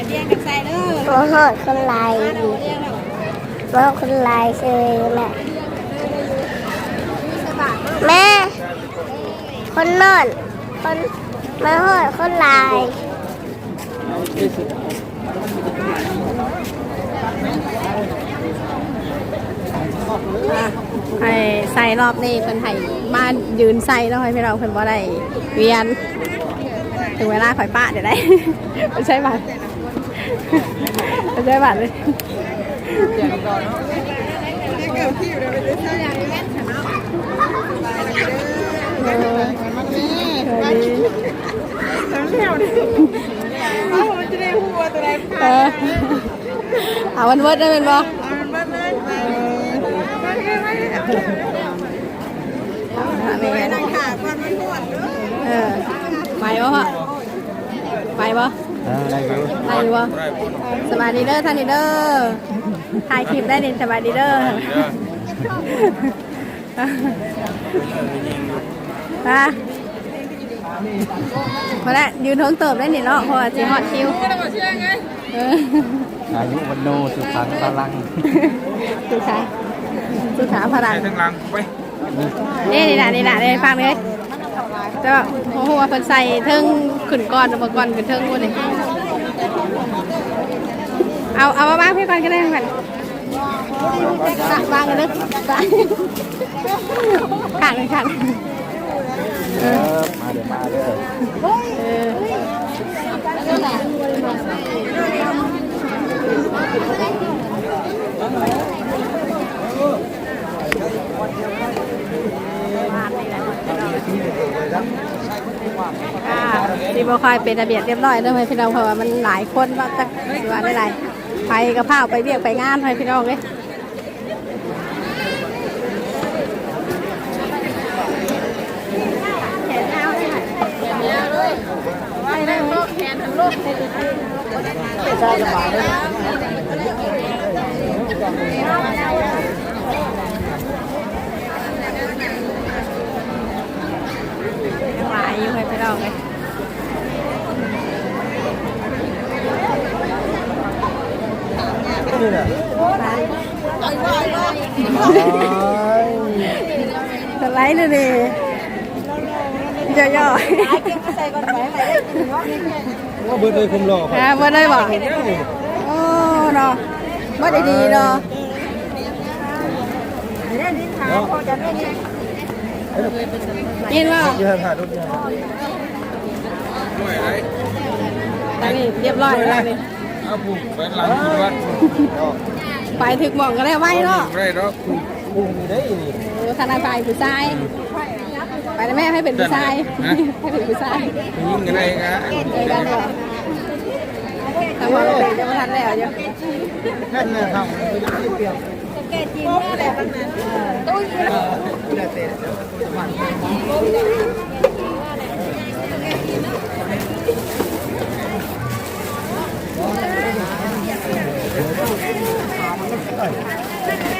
ให้เรียงกันใส่เด้อมาหอดคนลายมาเราเรียงแล้วมาหอดคนลายเชยแม่สบายแม่ คนนอนคนมาหอดคนลายให้ใส่รอบนี้เพิ่นให้มายืนใส่แล้วให้พี่เราเพิ่นบ่ได้เวียน ถึงเวลาข่อยป้าเดี๋ยวได้ไม่ใช่บัตร ไม่ใช่บัตรเลยเออเอาวันเวิร์ดได้เป็นบ่เออไปบ่พ่อไปบ่อะ ไรอยู่ไปอยู่บ่สบายดีเด้อท่านดีเด้อถ่ายคลิปได้ดิสบายดีเด้อมาพอแล้วยืนเทิงเติบได้นี่เนาะเพราะว่าสิฮอดคิวเอออายุวันโนสุขังพลังสุดท้ายสุดท้ายพลังทั้งหลังไปนี่นี่แหละนี่แหละเลยฟังเลยแต่ว่าโอ้โหว่าเพิ่นใส่เทิงขึ้นก่อนเอามาก่อนขึ้นเทิงหมด เลยเอาเอามาบ้างพี่ก่อนก็ได้พี่ก่อนวางกันเลยข้างเลยข้างเออมาเดี๋ยวมาเด้อเอออ่าดีบคอยเป็นระเบียบเรียบร้อยเด้อพี่น้องเพราะว่ามันหลายคนว่าจะสิว่าได้หลาย ไปกระเพราไปเรียกไปงานให้พี่น้องเลยแขนยาวเลยแขนยาวเลยไปได้ไหมแขนทั้งลูกหลายอยู่ให้พี่น้องเลย นี่แหละ สไลด์เลยดิย่อว่าเบิร์ดเลยคุมรอๆนะเมื่อได้บอกโอ้เนาะเมื่ได้ดีเนาะเนาะยินว่ายืนถ่ายรูปยังด้วยไรตอนนี้เรียบร้อยแล้วนี่เอาผูกไปหลังที่วัดไปถึงหม่องก็ได้ไว้เนาะไรเนาะผูก กุ้งมีได้นี่เออคณะไปผู้ชายไปแล้วแม่ให้เป็นผู้ชายให้เป็นผู้ชายยิงกันได้กะเจอกันบ่ทำมาเลยจะมาทันแล้วเยอะแค่นี้ทำเปรี้ยวปลาอย่า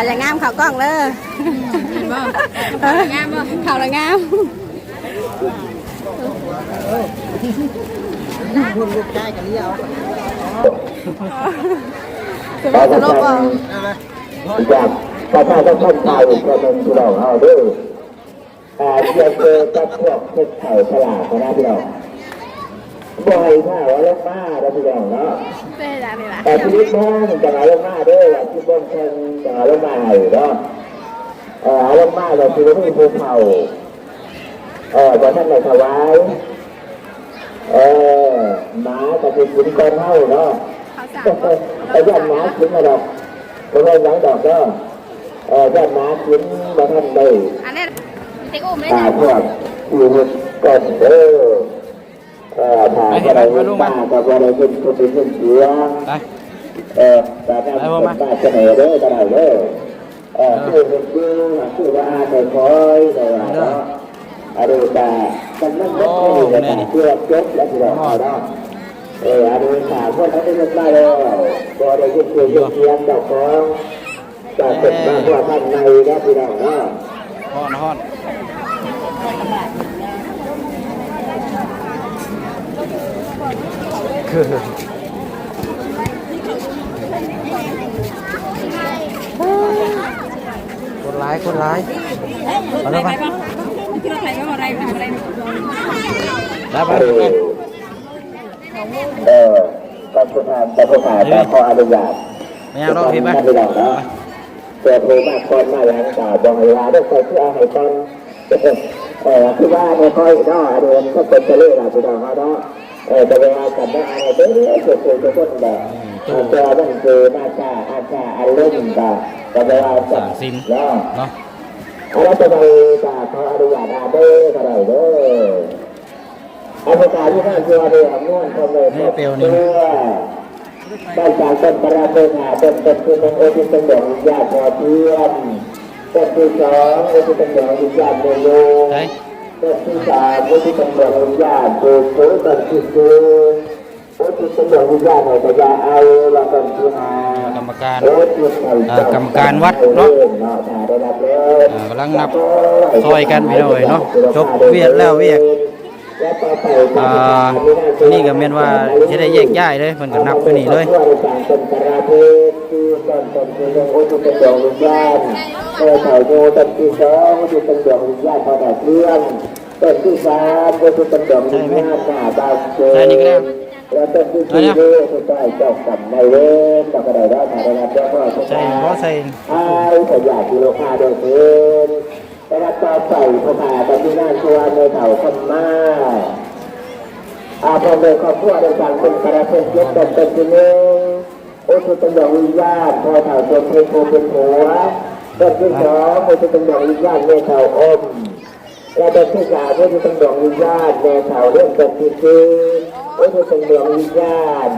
งงามข่าวกล้องเลยข่าวงามบ่ข่าวละงามคนลูกชายกันเลี้ยวจะไม่สรุปบ่จากประชาชนคนไทยก็เป็นพี่น้องเอาด้วยอ่าเกี่ยวเจอกับพวกเพชรไข่ฉลาดนะพี่น้องบ่อยถ้าว่าลงมาแล้วพี่น้องเนาะ เจ๊จ้านี่ล่ะแต่ชีวิตแม่มันจะมาลงมาด้วยว่าที่บ้านเพิ่นจะมาลงมาให้เนาะเออลงมาเราชีวิตมีภูเขาเออพอท่านไหนถวายเออหมาจะเป็นกินก้อนเท่าเนาะข่าวสารไอ้ย่านหมากินมาดอกเพราะว่าหยังดอกเนาะเออย่านหมากินมาท่านได้อันนี้ติ๊กอุ้มได้ตาจ้ะพวกอยู่ก่อนเออ เออถ่ายอะไรเป็นบ้ากับอะไรเป็นคนเป็นเสียไปเออแต่ถ้าเป็นบ้าเสนอเด้อก็ได้เด้อเออคือเป็นดูคือว่าอาไปคอยแต่ว่าเนาะอะไรแต่กันนั่นก็คือแต่เพื่อจบแล้วที่เราเอาเนาะเอออันนี้ถามว่าเขาได้ได้แล้วก็ได้ยินเสียงเสียงดอกของจากเป็นบ้านว่าท่านในนะพี่น้องนะฮอนฮอน คือคนร้ายคนร้ายมาแล้วไปได้ไปเออเออก็ผู้ทานแต่ผู้ทานแต่ขออนุญาตไม่เอาเราเห็นไหมไม่ได้เนาะเกิดโทรมาก่อนมาหลังจากบอกเวลาด้วยใครที่เอาให้ตอนเออคือว่าไม่ค่อยเนาะอันนี้มันก็เป็นเรื่องราวที่เราเนาะเออ แต่เวลากันได้อะไรเด้อเกิดเกิดเกิดต้นแบบตัวมันคือหน้าตาอาชาอันเล่นแบบแต่เวลาจับซิมเนาะเนาะเราจะไปจากขออนุญาตอาเด้อก็ได้เด้ออาภาษาที่น่าเชื่อเลยอำนวนคนเลยเพื่อได้จากต้นปราเมหาต้นต้นคือมงโอทิเป็นดอกญาติพอเพื่อนต้นที่สองโอทิเป็นดอกญาติโมโย พระที่สามโอทิเป็นดอกญาติโกโก้ต้นที่สี่โอทิเป็นดอกญาติในกระยาเอาละต้นที่หากรรมการโอทิเป็นกรรมการวัดเนาะกำลังนับซอยกันไปหน่อยเนาะจบเวียดแล้วเวียก อ่านี่ก็แม่นว่าจะได้แยกย้ายเลยมันก็นับไปนี่เลยเออถ่ายโมตันที่สองที่เป็นดวงวิญญาณพอแต่เครื่องต้นที่สามก็คือเป็นดวงวิญญาณหน้าบางเจอแล้วต้นที่สี่ก็คือได้เจ้ากรรมนายเวรกับอะไรได้ถ่ายได้รับแล้วก็ใส่เพราะใส่ไอ้ขยะกิโลคาโดยเพิ่นแต่ละต่อใส่พอผ่าตอนที่นั่นชัวในเถ่าคนมาอาพอเลยครอบครัวโดยการเป็นกระเพื่อนยกตนเป็นที่หนึ่งโอ้คือเป็นดอกวิญญาณพอเถ่าตัวเป็นโพเป็นหัวต้นที่สองโอ้คือเป็นดอกวิญญาณในเถ่าอมและต้นที่สามโอ้คือเป็นดอกวิญญาณในเถ่าเรื่องต้นที่สี่โอ้คือเป็นดอกวิญญาณ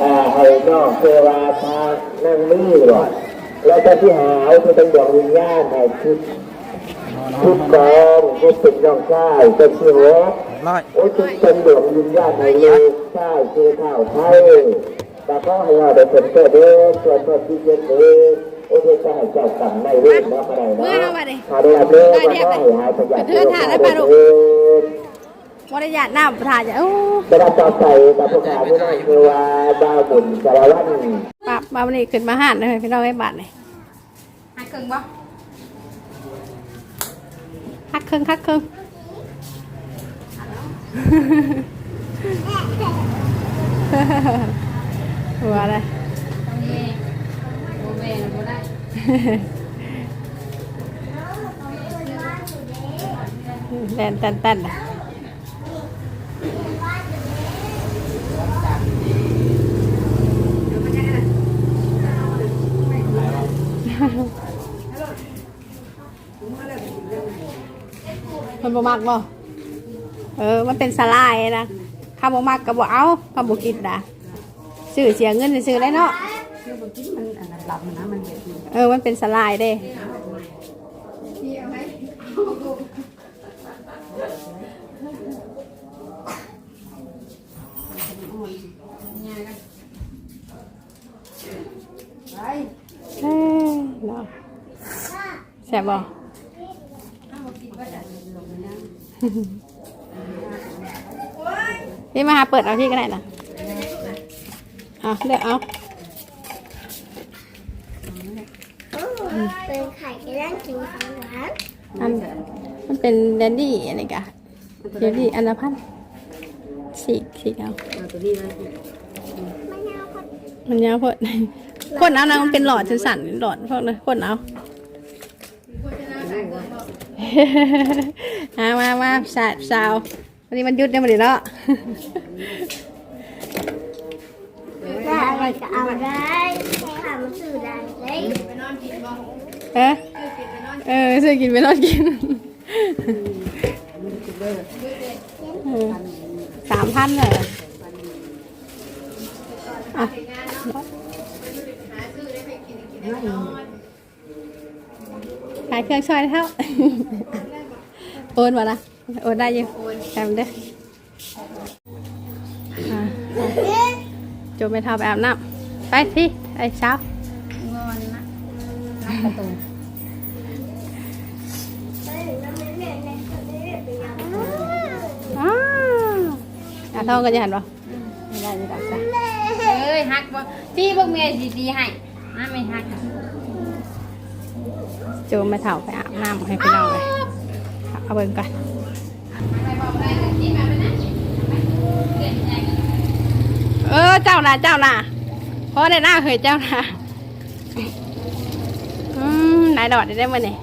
อ่ให้นอกเทวาทานั่งมือก่อนแล้วก็ที่หาวคือเป็นดวงวิญญาณให้คิด คิดกองคิดเป็นน้องชายเป็นที่หัวร้อยโอ้คิดเป็นดวงวิญญาณให้ลูกชายคือข้าวไทยแต่ก็ให้เราได้เป็นเกิดเด้อส่วนตัวที่เย็นเด้อโอ้ที่จะให้เจ้ากรรมในายเวรเนาะอะไรเนาะขอได้รับเด้อว่าก็ให้หายพยาธิโรคาได้เด้อวรยาทน้ำประทานจะโอ้จะรับต่อไปกับผู้ขาผู้น้อยคือว่าดาวบุญสารวัตรปรับมาวันนี้ขึ้นมาหันเลยพี่น้องไอ้บาทเลยหักครึ่งบ่ หักครึ่งหักครึ่งหัวเลยแตนแตนแตน บ่มักบ่เออ มันเป็นสลายนะข้าบ่มักก็บ่เอาข้าบ่กินนะซื้อเสียเงินซื้อได้เนาะเออ มันเป็นสลายเด้เอ้ยเนาะแซ่บบ่ พี่มาหาเปิดเอาพี่ก็ได้นะเอาเลือกเอาเป็นไข่ที่นั่งกินของหวานอันมันเป็นแดนดี้อะไรกะแดนดี้อันละพันสีกสีกเอาไม่เอาครับมันยาวพดคนเอานะมันเป็นหลอดสันๆหลอดพวกนั้นคนเอา มามามาสาวสาววันนี้มันหยุดได้มาดิเนาะได้อะไรก็เอาได้ทำสื่อได้เลยเออเออซื้อกินไปรอดกินเออพันเลยอะขาย เครื่องช่วยเท่าโอนมาละโอนได้ยู่แอมเด้ออะโจมไปท่าไปอาบน้ำไปพี่ไอ้เช้าอ้าวอะทองก็จะหันบ่ไม่ได้ไม่ได้จ้ะเอ้ยฮักบ่พี่พวกเมียสิดีให้มาไม่ฮัก โจมมาเถ่าไปอาบน้ำให้พี่น้องเลยเอาเบิ่งก่อนเออเจ้าน่ะเจ้าน่ะเพราะได้หน้าเคยเจ้าน่ะอืมนายดอดได้ได้มเนี่ย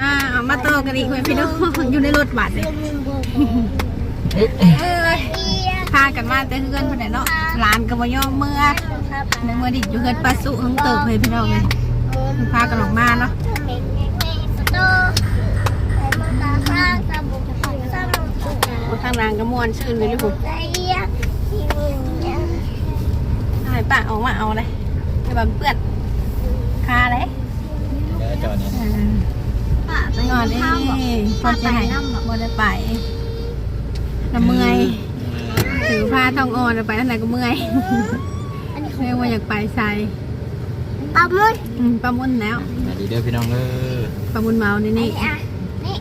อ่าเอามาต่อกันอีกเว้ยพี่น้องอยู่ในรถบัสเลยากันมาแต่เพื่อนคนไหนเนาะร้านก็บ่ยอมเมื่อในเมื่อดิอยู่เพื่อนปลาสุหึงเติบเลยพี่น้องเลยพากันออกมาเนาะข้างล่างก็ม่วนชื่นเลยลูกไอ้ป้าออกมาเอาเลยให้บันเปื้อนคาเลยเดี๋ยวจอนี่งอนเอ้พอจะหายบ่ได้ไปน้ำเมื่อย ถือผ้าทองอ่อนไปทางไหนก็เมื่อยเรียกว่าอยากไปใส่ปลาหมึกอืมประมุนแล้วสวัสดีเด้อพี่น้องเด้อประมุนเมานี่นี่อะนี่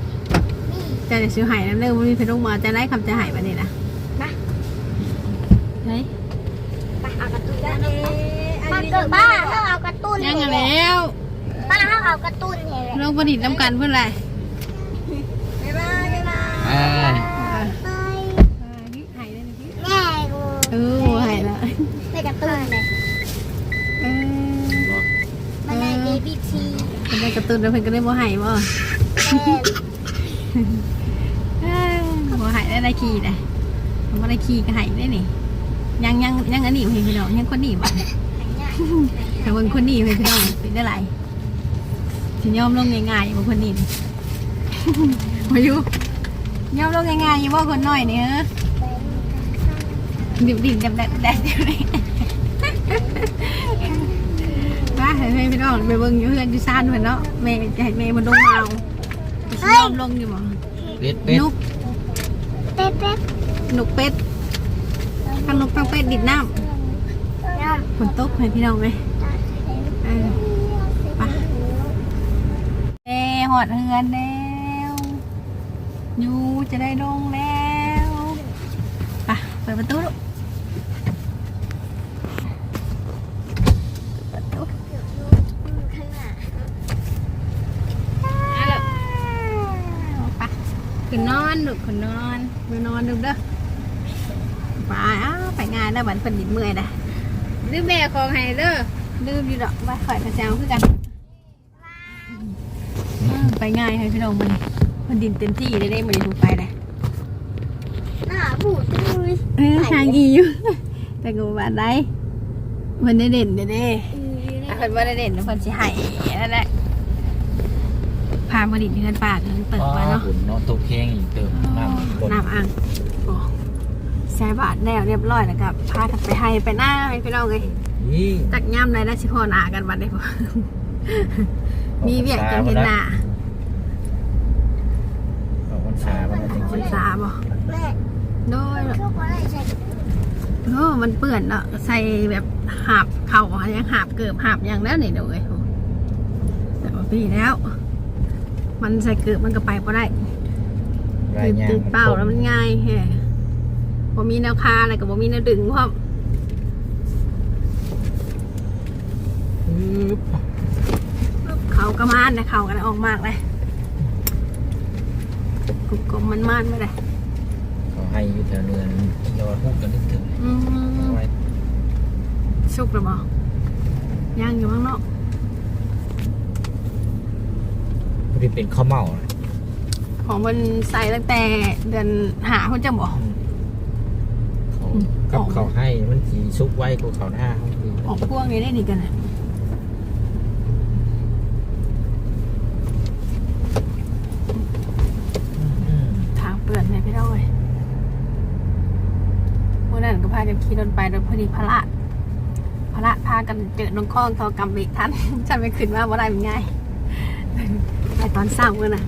จะจะซื้อหายแล้วเริ่มมีเพลงมาจะได้คำจะหายไปนี่นะนะเฮ้ยไปเอาการ์ตูนกันมันเกิดบ้าถ้าเอาการ์ตูนยังไงแล้วป้าถ้าเอาการ์ตูนเห็นเลยลงประดิษฐ์น้ำกันเพื่ออะไร บ๊ายบายบ๊ายบายเอ้ยไป หายได้ไหมพี่ แม่กู เออหายล้วไปการ์ตูนเลยเออมันในเบบี้ทีเป็นได้กระตุ้นแล้วเพิ่นก็ได้บ่หายบ่เอ้ยบ่หายได้ได้ขี่ได้บ่ได้ขี่ก็หายได้นี่ยังยังยังอันนี้เพิ่นพี่น้องยังคนนี้บ่แต่คนคนนี้เพิ่นพี่น้องเป็นได้หลายสิยอมลงง่ายๆบ่คนนี้นี่มาอยู่ยอมลงง่ายๆอยู่บ่คนน้อยนี่เออ ดิบดิบแดดแดดอยู่นี่ว่าให้แม่พี่น้องไปเบิ่งอยู่เฮือนอยู่ซ่านเพิ่นเนาะแม่จะให้แม่มาลงมาเอาสิยอมลงอยู่บ่เป็ดเป็ดนุกเป็ดเป็ดนุกเป็ดทั้งนกทั้งเป็ดดิดน้น้ำฝนตกให้พี่น้องไหมเออไปเอ้หอดเฮือนแล้วอยู่จะได้ลงแล้วไปเปิดประตูลูกประตูำข้างหน้า ไปขึ้นน อนลูกขึ้นนอนไปนอนดูเด้อไปอ้าวไปงานแล้วบันเพิ่นดินเมื่อยนะดื้อแม่ของให้เด้อลืมอยู่ดอกไปข่อยกระเจ้าคือกันอืมไปง่ายให้พี่น้องมันมันดินเต็มที่ได้ได้มันถูกไปเลยหน้าบูดเลยเออทางอีอยู่แต่ก็บาดได้มันได้เด่นเด้เด้อะเพิ่นว่าได้เด่นแล้วเพิ่นสิให้นั่นแหละ พามาดินเงินปากเงินเปิดมาเนาะหุ่นเนาะตกแข้งอีกเติมน้ำกดน้ำอ่างโอ้ใช้บาทแล้วเรียบร้อยแล้วก็พากันไปให้ไปหน้าให้พี่น้องเลยนี่จักย่ำเลยนะชิพอหนากันบัดนี้พอมีเวียกจังเห็นหน้าออกพรรษามันจริงคนสาบ่แม่โดยชอบอะไรใส่โอ้มันเปื่อนเนาะใส่แบบหาบเข่าอะยังหาบเกือบหาบอย่างแล้วนี่เดี๋ยวเลยโอ้แต่ว่าปีแล้ว มันใส่เกือบมันก็ไปพอได้ๆคือติดเป้าแล้วมันง่ายแฮะบ่มีแนวคาอะไรกับบ่มีแนวดึงพร้อมปึ๊บเขาก็มานนะเขากันออกมากเลยกลมๆมันมานไม่ได้เขาให้อยู่แถวเรือนเราพูดกันนึกถึงอืมเอาไว้สุกหรือเปล่าย่างอยู่ข้างนอก ที่เป็นข้าวเม่าของมันใส่ตั้งแต่เดือนหาเขาจะบอก เขากับเขาให้มันสีซุกไว้กับเขาหน้าเขาคือออกพวกนี้ได้ดีกันนะอืมทางเปิดไหมพี่ด้อยเมื่อนั้นก็พากันขี่รถไปโดยพอดีพระลพระลพากันเจอน้องข้องทอกำเบกทัน ฉันไปขึ้นว่าบ่ได้เป็นไง ไอตอนเศร้ากันนะ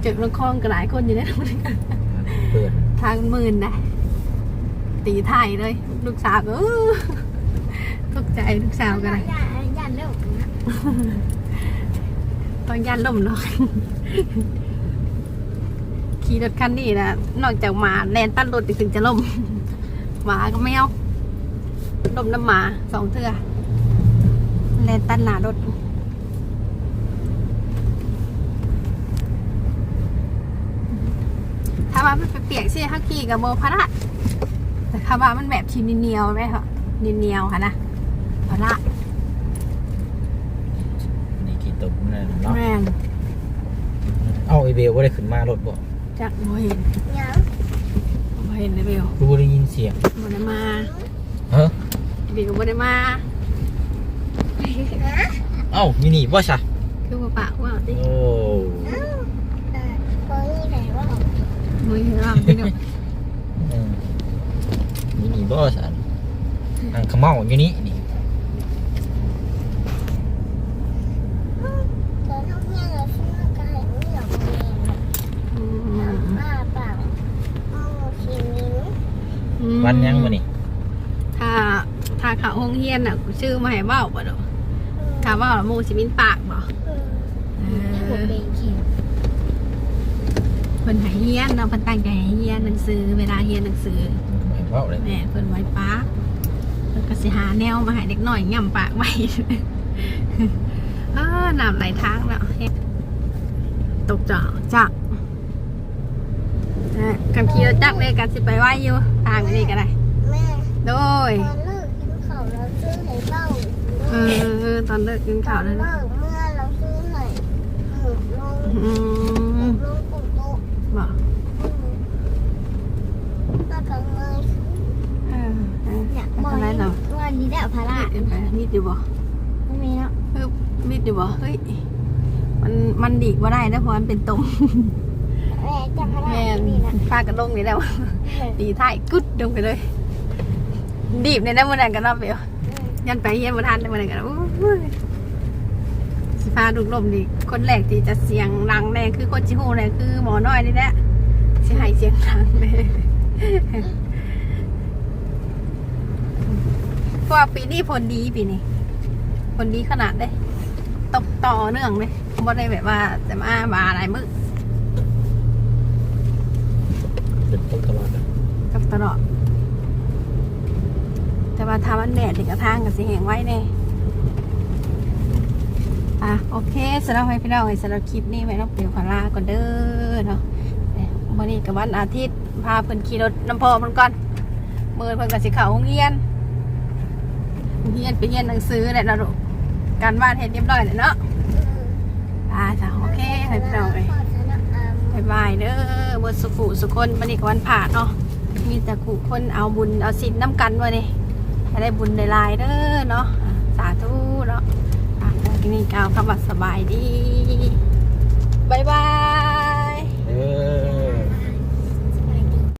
เจอน้องคล้องกันหลายคนอยู่ในนั้นเปิดทางหมื่นนะตีไทยเลย ลูกสาวก็อื้อตกใจลูกสาวกันนะย่านย่านเร็วตอนยันล่มเนาะขี่รถคันนี้นะนอกจากหมาแลนตัดรถอีกถึงจะล่มหมาก็ไม่เอาล่มน้ำหมาสองเทื่อ แลนตัดหนารถถ้าว่ามันเปียกๆใช่ฮักขี่กับโมพระแต่ถ้าว่ามันแบบชีนิเนียวไหมคะนิเนียวค่ะนะพระนี่กี่ตุ่มนั่นเนาะแม่นเอาไอเบลว่าได้ขึ้นมารถบ่จักโมเห็นยังโมเห็นเลยเบลรู้ได้ยินเสียงโมได้มาเฮ้อเบลโมได้มา เอ้ามินี่บ่ซะคือว่าปากว่าดิโอ้เออพอนี่ไหนว่าโมเห็นว่าพี่น้องอืมมินี่บ่ซะอังขะเมาอยู่นี่นี่ตอนท่องเที่ยวเราซื้อกายไม่หยอกเองอืมป้าเปล่าโอ้ชีมิ้นอืมวันยังบ่นี่ถ้าถ้าเขาห้องเฮียนน่ะชื่อมาให้เบ้าบ่ดอก ถ้าเบ้าแล้วโมสิมินปากบ่เอผมเป็นเข็มเพิ่นให้เฮียนเนาะเพิ่นตั้งใจให้เฮียนหนังสือเวลาเฮียนหนังสือเว้าเลยแม่เพิ่นไว้ปากเพิ่นก็สิหาแนวมาให้เด็กน้อยย่ำปากไว้เออน้ำไหลทางแล้วตกจ่อจักกำขี่รถจักเลยกันสิไปไหวอยู่ทางนี้ก็ได้โดย เออ ตอนเลิกกินข้าวเลินะเมื่อเราซื้อให้หุบลงอืมลงปุ๊บปุ๊บบอกแล้วก็เงยเออเอออยากบอะอกไรเหรอวันนี้ได้พาระมีดไปมีดอยู่บ่ไม่มีแล้วเฮ้ยมีดอยู่บ่เฮ้ยมันมันดีกว่าได้นะเพราะมันเป็นตมแม่จะพาระแม่ไม่มีแล้วฟาดกระลงนี่แล้วตีท้ายกึดลงไปเลยดีบในนั้นมันนั่นกันรอบเดียว ยันไปเฮียนบนทันในมันนั่นกันโอ้ยสิพาดุกลมดิคนแรกที่จะเสียงดังแรงคือคนจิโฮแรงคือหมอน้อยนี่แหละสิให้เสียงดังเลยเพราะว่าปีนี้ผลดีปีนี้ผลดีขนาดเลยตกต่อเนื่องเลยบ่ได้แบบว่าแต่มาบาอะไรมึกเป็นตกตลอดเลยกับตลอด แต่ว่าถ้ามันแดดเด็กกระทางกับสิแหงไว้แน่อะโอเคสำหรับให้พี่น้องสำหรับคลิปนี้ไว้น้องเปียวขอลาก่อนเด้อเนาะวันนี้กับวันอาทิตย์พาเพิ่อนขี่รถน้ำพอมันก่อนมือเพิ่อนกับสิเขาโรงเรียนโรงเรียนไปเรียนหนังสือแหละเนาะลูกการบ้านเฮ็ดเรียบร้อยแล้วเนาะอ่าจ้ะโอเคให้พี่น้องเลยบายบายเด้อบนสุขุสุคนวันนี้กับวันผ่าเนาะมีแต่ขู่คนเอาบุญเอาสินน้ำกันวะนี่ ให้ได้บุญในลายเด้อเนาะอะสาธุเนาะอะทีนี้กล่าวคำว่าสบายดีบายบายเออ